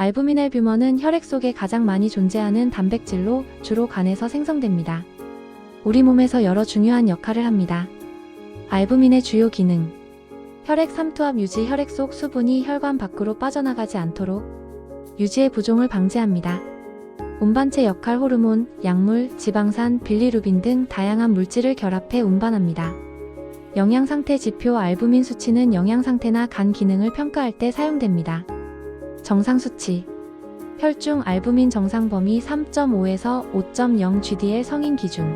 알부민 앨뷰먼은 혈액 속에 가장 많이 존재하는 단백질로 주로 간에서 생성됩니다. 우리 몸에서 여러 중요한 역할을 합니다. 알부민의 주요 기능. 혈액 삼투압 유지 혈액 속 수분이 혈관 밖으로 빠져나가지 않도록 유지의 부종을 방지합니다. 운반체 역할 호르몬, 약물, 지방산, 빌리루빈 등 다양한 물질을 결합해 운반합니다. 영양 상태 지표 알부민 수치는 영양 상태나 간 기능을 평가할 때 사용됩니다. 정상 수치. 혈중 알부민 정상 범위 3.5에서 5.0 GDL 성인 기준.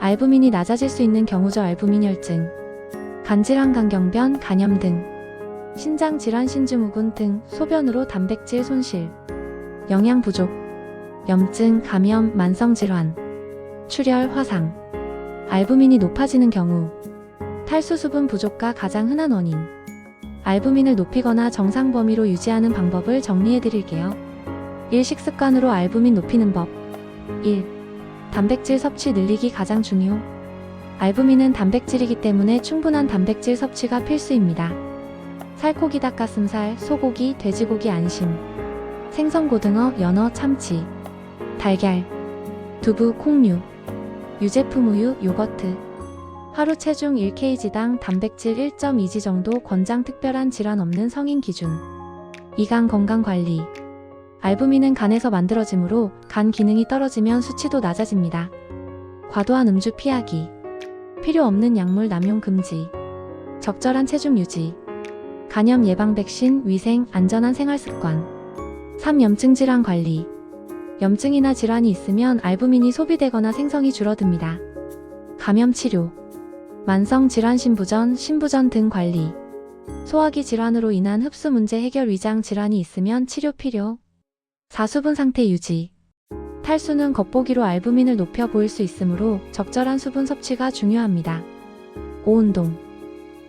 알부민이 낮아질 수 있는 경우죠 알부민 혈증. 간질환 간경변, 간염 등. 신장 질환 신증후군 등 소변으로 단백질 손실. 영양 부족. 염증, 감염, 만성 질환. 출혈, 화상. 알부민이 높아지는 경우. 탈수 수분 부족가 가장 흔한 원인. 알부민을 높이거나 정상 범위로 유지하는 방법을 정리해 드릴게요. 1. 식습관으로 알부민 높이는 법. 1. 단백질 섭취 늘리기 가장 중요. 알부민은 단백질이기 때문에 충분한 단백질 섭취가 필수입니다. 살코기 닭가슴살, 소고기, 돼지고기 안심. 생선 고등어, 연어, 참치. 달걀. 두부, 콩류. 유제품 우유, 요거트. 하루 체중 1kg당 단백질 1.2g 정도 권장 특별한 질환 없는 성인 기준. 이간 건강 관리. 알부민은 간에서 만들어지므로 간 기능이 떨어지면 수치도 낮아집니다. 과도한 음주 피하기. 필요 없는 약물 남용 금지. 적절한 체중 유지. 간염 예방 백신, 위생, 안전한 생활 습관. 3. 염증 질환 관리. 염증이나 질환이 있으면 알부민이 소비되거나 생성이 줄어듭니다. 감염 치료. 만성 질환 신부전, 신부전 등 관리. 소화기 질환으로 인한 흡수 문제 해결 위장 질환이 있으면 치료 필요. 4. 수분 상태 유지. 탈수는 겉보기로 알부민을 높여 보일 수 있으므로 적절한 수분 섭취가 중요합니다. 5. 운동.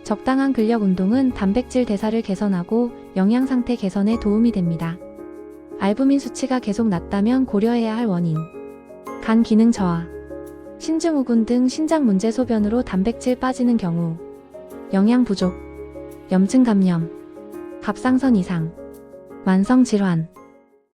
적당한 근력 운동은 단백질 대사를 개선하고 영양 상태 개선에 도움이 됩니다. 알부민 수치가 계속 낮다면 고려해야 할 원인. 간 기능 저하. 신증후군 등 신장 문제 소변으로 단백질 빠지는 경우. 영양 부족. 염증 감염. 갑상선 이상. 만성 질환.